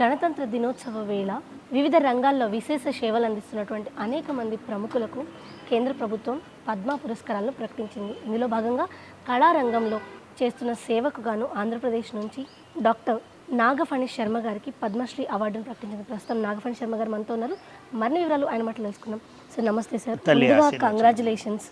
గణతంత్ర దినోత్సవ వేళ వివిధ రంగాల్లో విశేష సేవలు అందిస్తున్నటువంటి అనేక మంది ప్రముఖులకు కేంద్ర ప్రభుత్వం పద్మ పురస్కారాలను ప్రకటించింది. ఇందులో భాగంగా కళారంగంలో చేస్తున్న సేవకు గాను ఆంధ్రప్రదేశ్ నుంచి డాక్టర్ నాగఫణి శర్మ గారికి పద్మశ్రీ అవార్డును ప్రకటించింది ప్రస్తుతం నాగఫణి శర్మ గారు మనతో ఉన్నారు. మరిన్ని వివరాలు ఆయన మాటలు తెలుసుకుందాం. సార్ నమస్తే సార్. ముందుగా. కంగ్రాచులేషన్స్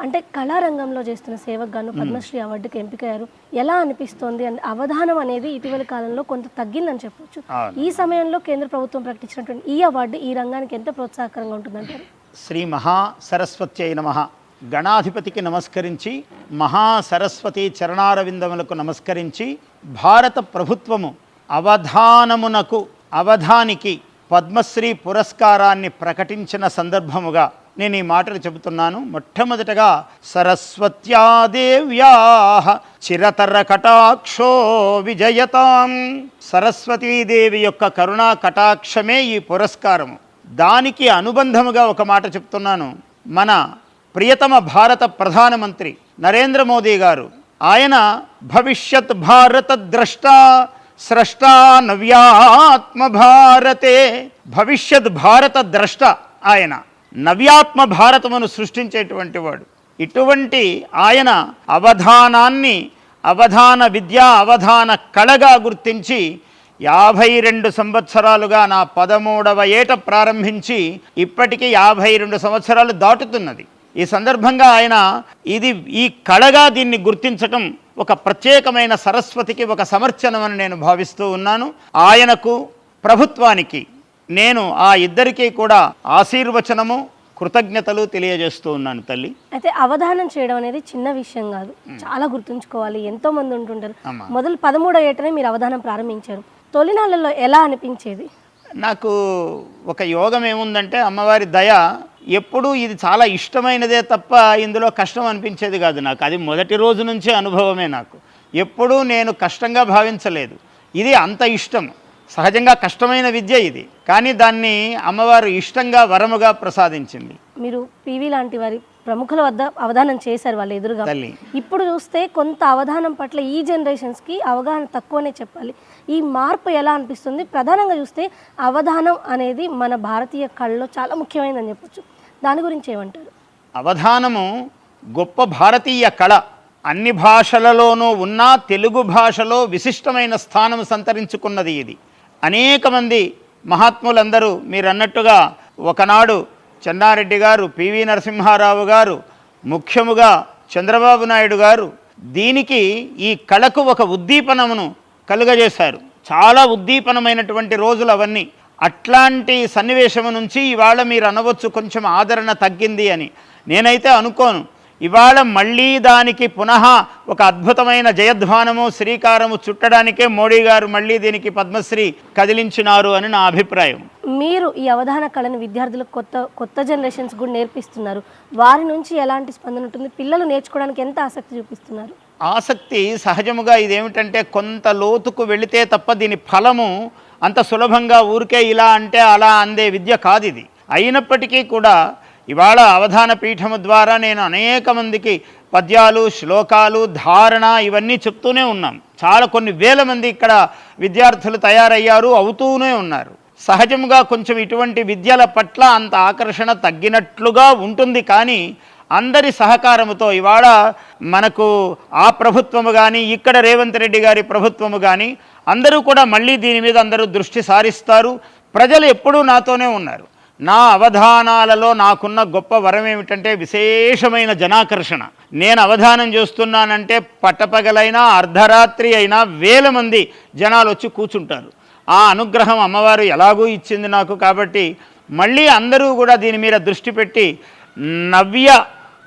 అంటే కళారంగంలో చేస్తున్న సేవకు గాను పద్మశ్రీ అవార్డుకి ఎంపికయ్యారు. ఎలా అనిపిస్తోంది? అంటే అవధానం అనేది ఇటీవల కాలంలో కొంత తగ్గిందని చెప్పొచ్చు. ఈ సమయంలో కేంద్ర ప్రభుత్వం ప్రకటించినటువంటి ఈ అవార్డు ఈ రంగానికి ఎంత ప్రోత్సాహకరంగా ఉంటుందంటారు? శ్రీ మహా సరస్వతి అయిన మహా గణాధిపతికి నమస్కరించి మహాసరస్వతి చరణారవిందములకు నమస్కరించి భారత ప్రభుత్వము అవధానమునకు అవధానికి పద్మశ్రీ పురస్కారాన్ని ప్రకటించిన సందర్భముగా నేను ఈ మాటలు చెబుతున్నాను. మొట్టమొదటగా సరస్వత్యాదేవ్యా చిరతర కటాక్షో విజయతాం. సరస్వతీదేవి యొక్క కరుణా కటాక్షమే ఈ పురస్కారము. దానికి అనుబంధముగా ఒక మాట చెప్తున్నాను. మన ప్రియతమ భారత ప్రధానమంత్రి నరేంద్ర మోదీ గారు ఆయన భవిష్యత్ భారత ద్రష్ట స్రష్ట నవ్యాత్మ భారతే భవిష్యత్ భారత ద్రష్ట ఆయన నవ్యాత్మ భారతమును సృష్టించేటువంటి వాడు. ఇటువంటి ఆయన అవధానాన్ని అవధాన విద్య అవధాన కళగా గుర్తించి యాభై రెండు సంవత్సరాలుగా నా పదమూడవ ఏట ప్రారంభించి ఇప్పటికీ యాభై రెండు సంవత్సరాలు దాటుతున్నది. ఈ సందర్భంగా ఆయన ఇది ఈ కళగా దీన్ని గుర్తించటం ఒక ప్రత్యేకమైన సరస్వతికి ఒక సమర్చనమని నేను భావిస్తూ ఉన్నాను. ఆయనకు ప్రభుత్వానికి నేను ఆ ఇద్దరికీ కూడా ఆశీర్వచనము కృతజ్ఞతలు తెలియజేస్తూ ఉన్నాను తల్లి. అయితే అవధానం చేయడం అనేది చిన్న విషయం కాదు. చాలా గుర్తుంచుకోవాలి. ఎంతో మంది ఉంటుంటారు. మొదలు పదమూడో ఏటనే మీరు అవధానం ప్రారంభించారు. తొలినాళ్ళలో ఎలా అనిపించేది? నాకు ఒక యోగం ఏముందంటే అమ్మవారి దయ ఎప్పుడూ ఇది చాలా ఇష్టమైనదే తప్ప ఇందులో కష్టం అనిపించేది కాదు నాకు. అది మొదటి రోజు నుంచే అనుభవమే నాకు. ఎప్పుడూ నేను కష్టంగా భావించలేదు. ఇది అంత ఇష్టం. సహజంగా కష్టమైన విద్య ఇది. కానీ దాన్ని అమ్మవారు ఇష్టంగా వరముగా ప్రసాదించింది. మీరు పివి లాంటి వారి ప్రముఖుల వద్ద అవధానం చేశారు వాళ్ళ ఎదురుగా. తల్లి. ఇప్పుడు చూస్తే కొంత అవధానం పట్ల ఈ జనరేషన్స్కి అవగాహన తక్కువనే చెప్పాలి. ఈ మార్పు ఎలా అనిపిస్తుంది? ప్రధానంగా చూస్తే అవధానం అనేది మన భారతీయ కళలో చాలా ముఖ్యమైనదని చెప్పొచ్చు. దాని గురించి ఏమంటారు? అవధానము గొప్ప భారతీయ కళ. అన్ని భాషలలోనూ ఉన్న తెలుగు భాషలో విశిష్టమైన స్థానం సంతరించుకున్నది ఇది. అనేక మంది మహాత్ములందరూ మీరు అన్నట్టుగా ఒకనాడు చెన్నారెడ్డి గారు పివి నరసింహారావు గారు ముఖ్యముగా చంద్రబాబు నాయుడు గారు దీనికి ఈ కళకు ఒక ఉద్దీపనమును కలుగజేశారు. చాలా ఉద్దీపనమైనటువంటి రోజులు అవన్నీ. అట్లాంటి సన్నివేశము నుంచి ఇవాళ మీరు అనవచ్చు కొంచెం ఆదరణ తగ్గింది అని. నేనైతే అనుకోను. ఇవాళ మళ్ళీ దానికి పునః ఒక అద్భుతమైన జయధ్వానము శ్రీకారము చుట్టడానికే మోడీ గారు మళ్ళీ దీనికి పద్మశ్రీ కదిలించినారు అని నా అభిప్రాయం. మీరు ఈ అవధాన కళను విద్యార్థులకు కొత్త కొత్త జనరేషన్స్ కూడా నేర్పిస్తున్నారు. వారి నుంచి ఎలాంటి స్పందన ఉంటుంది? పిల్లలు నేర్చుకోవడానికి ఎంత ఆసక్తి చూపిస్తున్నారు? ఆసక్తి సహజముగా ఇదేమిటంటే కొంత లోతుకు వెళితే తప్ప దీని ఫలము అంత సులభంగా ఊరికే ఇలా అంటే అలా అందే విద్య కాదు ఇది అయినప్పటికీ కూడా ఇవాళ అవధాన పీఠము ద్వారా నేను అనేక మందికి పద్యాలు శ్లోకాలు ధారణ ఇవన్నీ చెప్తూనే ఉన్నాం. చాలా కొన్ని వేల మంది ఇక్కడ విద్యార్థులు తయారయ్యారు అవుతూనే ఉన్నారు. సహజంగా కొంచెం ఇటువంటి విద్యల పట్ల అంత ఆకర్షణ తగ్గినట్లుగా ఉంటుంది. కానీ అందరి సహకారముతో ఇవాళ మనకు ఆ ప్రభుత్వము కానీ ఇక్కడ రేవంత్ రెడ్డి గారి ప్రభుత్వము కానీ అందరూ కూడా మళ్ళీ దీని మీద అందరూ దృష్టి సారిస్తారు. ప్రజలు ఎప్పుడూ నాతోనే ఉన్నారు. నా అవధానాలలో నాకున్న గొప్ప వరం ఏమిటంటే విశేషమైన జనాకర్షణ. నేను అవధానం చేస్తున్నానంటే పట్టపగలైనా అర్ధరాత్రి అయినా వేల మంది జనాలు వచ్చి కూర్చుంటారు. ఆ అనుగ్రహం అమ్మవారు ఎలాగూ ఇచ్చింది నాకు కాబట్టి మళ్ళీ అందరూ కూడా దీని మీద దృష్టి పెట్టి నవ్య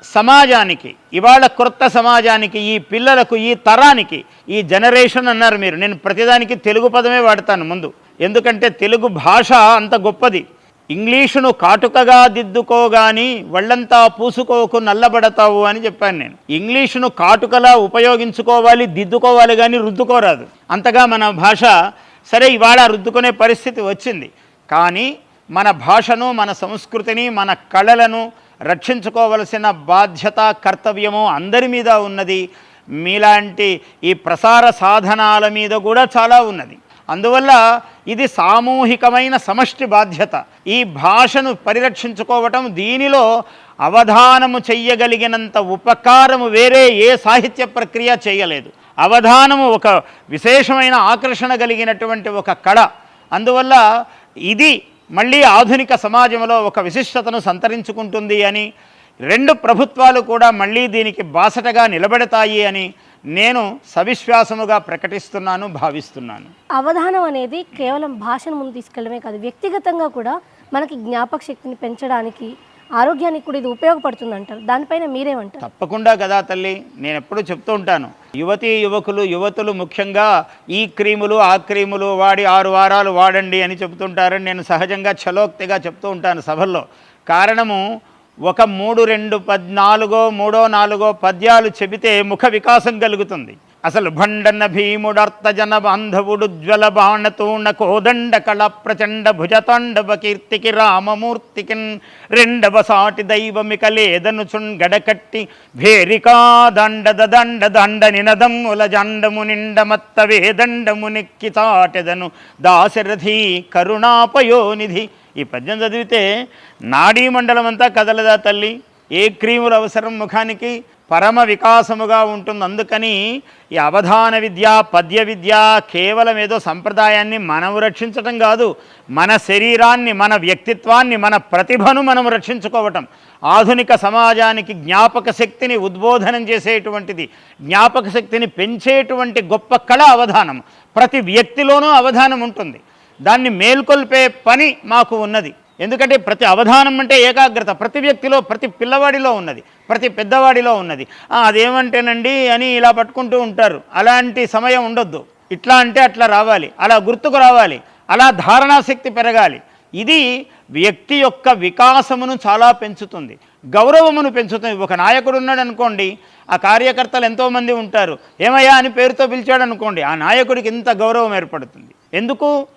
సమాజానికి ఇవాళ క్రొత్త సమాజానికి ఈ పిల్లలకు ఈ తరానికి ఈ జనరేషన్ అన్నారు మీరు. నేను ప్రతిదానికి తెలుగు పదమే వాడతాను ముందు. ఎందుకంటే తెలుగు భాష అంత గొప్పది. ఇంగ్లీషును కాటుకగా దిద్దుకోగాని వాళ్ళంతా పూసుకోకు నల్లబడతావు అని చెప్పాను నేను. ఇంగ్లీషును కాటుకలా ఉపయోగించుకోవాలి దిద్దుకోవాలి కానీ రుద్దుకోరాదు. అంతగా మన భాష సరే ఇవాళ రుద్దుకునే పరిస్థితి వచ్చింది. కానీ మన భాషను మన సంస్కృతిని మన కళలను రక్షించుకోవలసిన బాధ్యత కర్తవ్యము అందరి మీద ఉన్నది. మీలాంటి ఈ ప్రసార సాధనాల మీద కూడా చాలా ఉన్నది. అందువల్ల ఇది సామూహికమైన సమష్టి బాధ్యత. ఈ భాషను పరిరక్షించుకోవటం దీనిలో అవధానము చెయ్యగలిగినంత ఉపకారము వేరే ఏ సాహిత్య ప్రక్రియ చేయలేదు. అవధానము ఒక విశేషమైన ఆకర్షణ కలిగినటువంటి ఒక కళ. అందువల్ల ఇది మళ్ళీ ఆధునిక సమాజంలో ఒక విశిష్టతను సంతరించుకుంటుంది అని రెండు ప్రభుత్వాలు కూడా మళ్ళీ దీనికి బాసటగా నిలబెడతాయి అని నేను సవిశ్వాసముగా ప్రకటిస్తున్నాను భావిస్తున్నాను. అవధానం అనేది కేవలం భాషను ముందు తీసుకెళ్ళడమే కాదు వ్యక్తిగతంగా కూడా మనకి జ్ఞాపక శక్తిని పెంచడానికి ఆరోగ్యానికి కూడా ఇది ఉపయోగపడుతుంది అంటారు దానిపైన మీరేమంటారు? తప్పకుండా కదా తల్లి. నేను ఎప్పుడూ చెప్తూ ఉంటాను. యువతి యువకులు యువతులు ముఖ్యంగా ఈ క్రీములు ఆ క్రీములు వాడి ఆరు వారాలు వాడండి అని చెబుతుంటారని నేను సహజంగా చలోక్తిగా చెప్తూ ఉంటాను సభల్లో. కారణము ఒక మూడు రెండు పద్నాలుగో మూడో నాలుగో పద్యాలు చెబితే ముఖ వికాసం కలుగుతుంది. అసలు భండన భీముడర్తజన బాంధవుడు జ్వల బాణతూణ కోదండ కళ ప్రచండ భుజతాండవ కీర్తికి రామమూర్తికిన్ రెండవ సాటి దైవమిక లేదను గడకట్టి భేరికా దండ దండ దండ నినదమ్ముల జండము నిండమత్త వేదండము నెక్కి చాటెదను దాశరథి కరుణాపయోనిధి. ఈ పద్యం చదివితే నాడీ మండలం అంతా కదలదా తల్లి? ఏ క్రీములు అవసరం ముఖానికి? పరమ వికాసముగా ఉంటుంది. అందుకని ఈ అవధాన విద్య పద్య విద్య కేవలం ఏదో సంప్రదాయాన్ని మనము రక్షించటం కాదు. మన శరీరాన్ని మన వ్యక్తిత్వాన్ని మన ప్రతిభను మనం రక్షించుకోవటం. ఆధునిక సమాజానికి జ్ఞాపక శక్తిని ఉద్బోధనం చేసేటువంటిది జ్ఞాపక శక్తిని పెంచేటువంటి గొప్ప కళ అవధానం. ప్రతి వ్యక్తిలోనూ అవధానం ఉంటుంది. దాన్ని మేల్కొల్పే పని మాకు ఉన్నది. ఎందుకంటే ప్రతి అవధానం అంటే ఏకాగ్రత. ప్రతి వ్యక్తిలో ప్రతి పిల్లవాడిలో ఉన్నది. ప్రతి పెద్దవాడిలో ఉన్నది. అదేమంటేనండి అని ఇలా పట్టుకుంటూ ఉంటారు. అలాంటి సమయం ఉండొద్దు. ఇట్లా అంటే అట్లా రావాలి. అలా గుర్తుకు రావాలి. అలా ధారణాశక్తి పెరగాలి. ఇది వ్యక్తి యొక్క వికాసమును చాలా పెంచుతుంది. గౌరవమును పెంచుతుంది. ఒక నాయకుడు ఉన్నాడు అనుకోండి ఆ కార్యకర్తలు ఎంతోమంది ఉంటారు. ఏమయ్యా అని పేరుతో పిలిచాడు అనుకోండి ఆ నాయకుడికి ఇంత గౌరవం ఏర్పడుతుంది. ఎందుకు?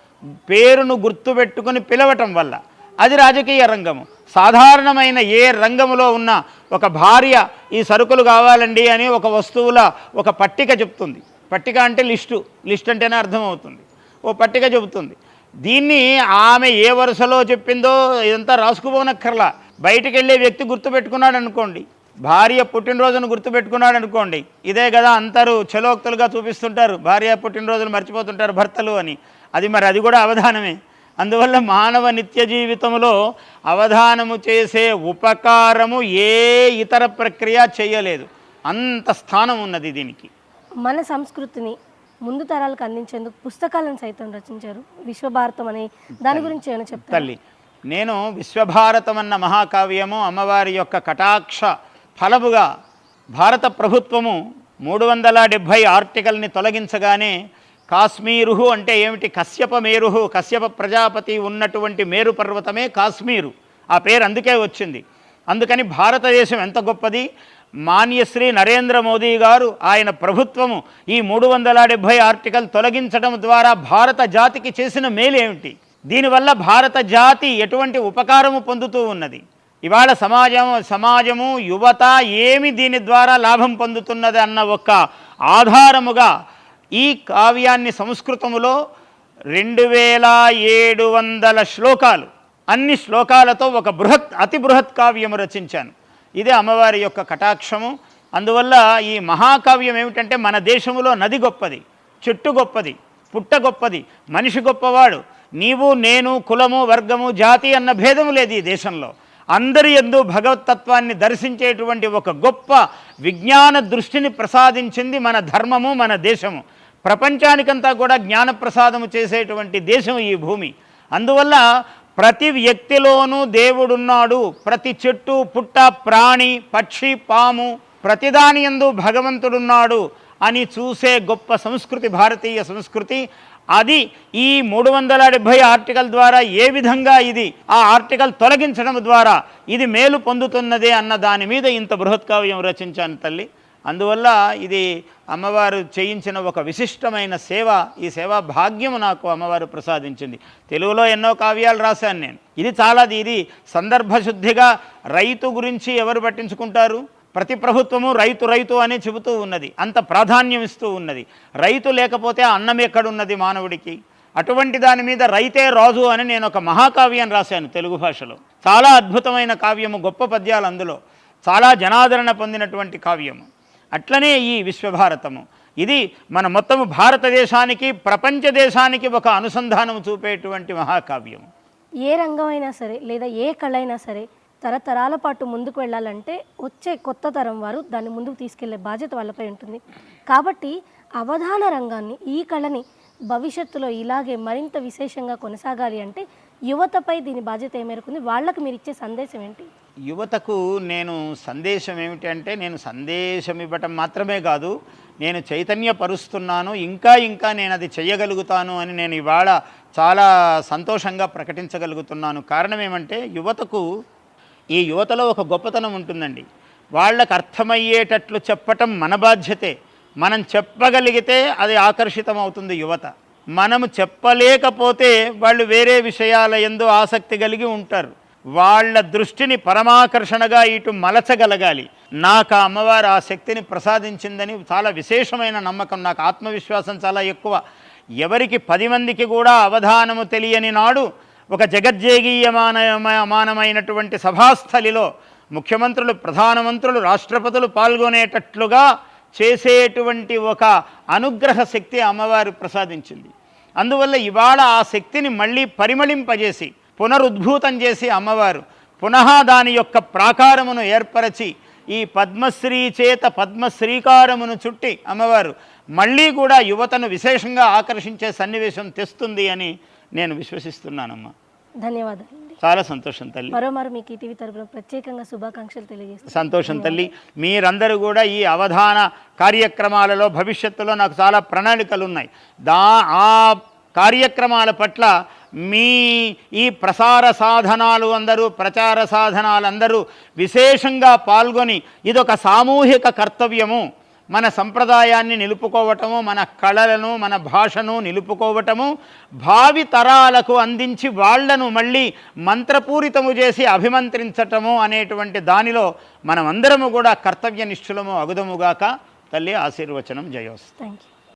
పేరును గుర్తుపెట్టుకుని పిలవటం వల్ల. అది రాజకీయ రంగము. సాధారణమైన ఏ రంగములో ఉన్న ఒక భార్య ఈ సరుకులు కావాలండి అని ఒక వస్తువుల ఒక పట్టిక చెప్తుంది. పట్టిక అంటే లిస్టు లిస్ట్ అంటేనే అర్థమవుతుంది. ఓ పట్టిక చెబుతుంది. దీన్ని ఆమె ఏ వరుసలో చెప్పిందో ఇదంతా రాసుకుపోనక్కర్లా. బయటికి వెళ్ళే వ్యక్తి గుర్తుపెట్టుకున్నాడు అనుకోండి భార్య పుట్టినరోజును గుర్తుపెట్టుకున్నాడు అనుకోండి ఇదే కదా అందరూ చలోక్తులుగా చూపిస్తుంటారు. భార్య పుట్టినరోజులు మర్చిపోతుంటారు భర్తలు అని. అది మరి అది కూడా అవధానమే. అందువల్ల మానవ నిత్య జీవితంలో అవధానము చేసే ఉపకారము ఏ ఇతర ప్రక్రియ చేయలేదు. అంత స్థానం ఉన్నది దీనికి. మన సంస్కృతిని ముందు తరాలకు అందించేందుకు పుస్తకాలను సైతం రచించారు విశ్వభారతం అనే దాని గురించి ఏమైనా చెప్తారు? తల్లి నేను విశ్వభారతం అన్న మహాకావ్యము అమ్మవారి యొక్క కటాక్ష ఫలముగా భారత ప్రభుత్వము మూడు వందల డెబ్భై ఆర్టికల్ని తొలగించగానే కాశ్మీరుహు అంటే ఏమిటి? కశ్యప మేరుహు కశ్యప ప్రజాపతి ఉన్నటువంటి మేరు పర్వతమే కాశ్మీరు. ఆ పేరు అందుకే వచ్చింది. అందుకని భారతదేశం ఎంత గొప్పది? మాన్యశ్రీ నరేంద్ర మోదీ గారు ఆయన ప్రభుత్వము ఈ మూడు వందల డెబ్భై ఆర్టికల్ తొలగించడం ద్వారా భారత జాతికి చేసిన మేలు ఏమిటి? దీనివల్ల భారత జాతి ఎటువంటి ఉపకారము పొందుతూ ఉన్నది? ఇవాళ సమాజం సమాజము యువత ఏమి దీని ద్వారా లాభం పొందుతున్నది అన్న ఒక ఆధారముగా ఈ కావ్యాన్ని సంస్కృతములో రెండు వేల ఏడు వందల శ్లోకాలు. అన్ని శ్లోకాలతో ఒక బృహత్ అతి బృహత్ కావ్యము రచించాను. ఇదే అమ్మవారి యొక్క కటాక్షము. అందువల్ల ఈ మహాకావ్యం ఏమిటంటే మన దేశంలో నది గొప్పది చెట్టు గొప్పది పుట్ట గొప్పది మనిషి గొప్పవాడు. నీవు నేను కులము వర్గము జాతి అన్న భేదము లేదు ఈ దేశంలో. అందరి ఎందు భగవతత్వాన్ని దర్శించేటువంటి ఒక గొప్ప విజ్ఞాన దృష్టిని ప్రసాదించింది మన ధర్మము మన దేశము. ప్రపంచానికంతా కూడా జ్ఞాన ప్రసాదము చేసేటువంటి దేశం ఈ భూమి. అందువల్ల ప్రతి వ్యక్తిలోనూ దేవుడున్నాడు. ప్రతి చెట్టు పుట్ట ప్రాణి పక్షి పాము ప్రతిదాని యందు భగవంతుడున్నాడు అని చూసే గొప్ప సంస్కృతి భారతీయ సంస్కృతి. అది ఈ మూడు వందల డెబ్భై ఆర్టికల్ ద్వారా ఏ విధంగా ఇది ఆ ఆర్టికల్ తొలగించడం ద్వారా ఇది మేలు పొందుతున్నదే అన్న దాని మీద ఇంత బృహత్కావ్యం రచించాను తల్లి. అందువల్ల ఇది అమ్మవారు చేయించిన ఒక విశిష్టమైన సేవ ఈ సేవా భాగ్యము నాకు అమ్మవారు ప్రసాదించింది. తెలుగులో ఎన్నో కావ్యాలు రాశాను నేను. ఇది చాలా ఇది సందర్భశుద్ధిగా రైతు గురించి ఎవరు పట్టించుకుంటారు? ప్రతి ప్రభుత్వము రైతు రైతు అని చెబుతూ ఉన్నది. అంత ప్రాధాన్యం ఇస్తూ ఉన్నది. రైతు లేకపోతే అన్నం ఎక్కడున్నది మానవుడికి? అటువంటి దాని మీద రైతే రాజు అని నేను ఒక మహాకావ్యం రాశాను తెలుగు భాషలో. చాలా అద్భుతమైన కావ్యము గొప్ప పద్యాలు అందులో. చాలా జనాదరణ పొందినటువంటి కావ్యము. అట్లనే ఈ విశ్వభారతము. ఇది మన మొత్తము భారతదేశానికి ప్రపంచ దేశానికి ఒక అనుసంధానం చూపేటువంటి మహాకావ్యము ఏ రంగం అయినా సరే లేదా ఏ కళ అయినా సరే తరతరాల పాటు ముందుకు వెళ్ళాలంటే వచ్చే కొత్త తరం వారు దాన్ని ముందుకు తీసుకెళ్ళే బాధ్యత వాళ్ళపై ఉంటుంది. కాబట్టి అవధాన రంగాన్ని ఈ కళని భవిష్యత్తులో ఇలాగే మరింత విశేషంగా కొనసాగాలి అంటే యువతపై దీని బాధ్యత ఏ మేరకుంది వాళ్ళకి మీరు ఇచ్చే సందేశం ఏంటి? యువతకు నేను సందేశం ఏమిటి అంటే నేను సందేశం ఇవ్వటం మాత్రమే కాదు నేను చైతన్యపరుస్తున్నాను ఇంకా ఇంకా నేను అది చేయగలుగుతాను అని నేను ఇవాళ చాలా సంతోషంగా ప్రకటించగలుగుతున్నాను. కారణం ఏమంటే యువతకు ఈ యువతలో ఒక గొప్పతనం ఉంటుందండి. వాళ్ళకు అర్థమయ్యేటట్లు చెప్పటం మన బాధ్యతే. మనం చెప్పగలిగితే అది ఆకర్షితం అవుతుంది యువత. మనము చెప్పలేకపోతే వాళ్ళు వేరే విషయాల ఎందు ఆసక్తి కలిగి ఉంటారు. వాళ్ళ దృష్టిని పరమాకర్షణగా ఇటు మలచగలగాలి. నాకు ఆ అమ్మవారు ఆ శక్తిని ప్రసాదించిందని చాలా విశేషమైన నమ్మకం. నాకు ఆత్మవిశ్వాసం చాలా ఎక్కువ. ఎవరికి పది మందికి కూడా అవధానము తెలియని నాడు ఒక జగజ్జేగీయమాన మానమైనటువంటి సభాస్థలిలో ముఖ్యమంత్రులు ప్రధానమంత్రులు రాష్ట్రపతులు పాల్గొనేటట్లుగా చేసేటువంటి ఒక అనుగ్రహ శక్తి అమ్మవారు ప్రసాదించింది. అందువల్ల ఇవాళ ఆ శక్తిని మళ్ళీ పరిమళింపజేసి పునరుద్భూతం చేసి అమ్మవారు. పునః దాని యొక్క ప్రాకారమును ఏర్పరచి ఈ పద్మశ్రీ చేత పద్మశ్రీకారమును చుట్టి అమ్మవారు మళ్ళీ కూడా యువతను విశేషంగా ఆకర్షించే సన్నివేశం తెస్తుంది అని నేను విశ్వసిస్తున్నానమ్మా. ధన్యవాదాలండి. చాలా సంతోషం తల్లి. మరోమారు మీకు ఈ టీవీ తరపున ప్రత్యేకంగా శుభాకాంక్షలు తెలియజేస్తాను సంతోషం తల్లి. మీరందరూ కూడా ఈ అవధాన కార్యక్రమాలలో భవిష్యత్తులో నాకు చాలా ప్రణాళికలు ఉన్నాయి. దా ఆ కార్యక్రమాల పట్ల మీ ఈ ప్రసార సాధనాలు అందరూ ప్రచార సాధనాలు అందరూ విశేషంగా పాల్గొని ఇదొక సామూహిక కర్తవ్యము. మన సంప్రదాయాన్ని నిలుపుకోవటము మన కళలను మన భాషను నిలుపుకోవటము భావి తరాలకు అందించి వాళ్ళను మళ్ళీ మంత్రపూరితము చేసి అభిమంత్రించటము అనేటువంటి దానిలో మనమందరము కూడా కర్తవ్య నిష్ఠులము అగుదముగాక. తల్లి ఆశీర్వచనం జయోస్ థ్యాంక్ యూ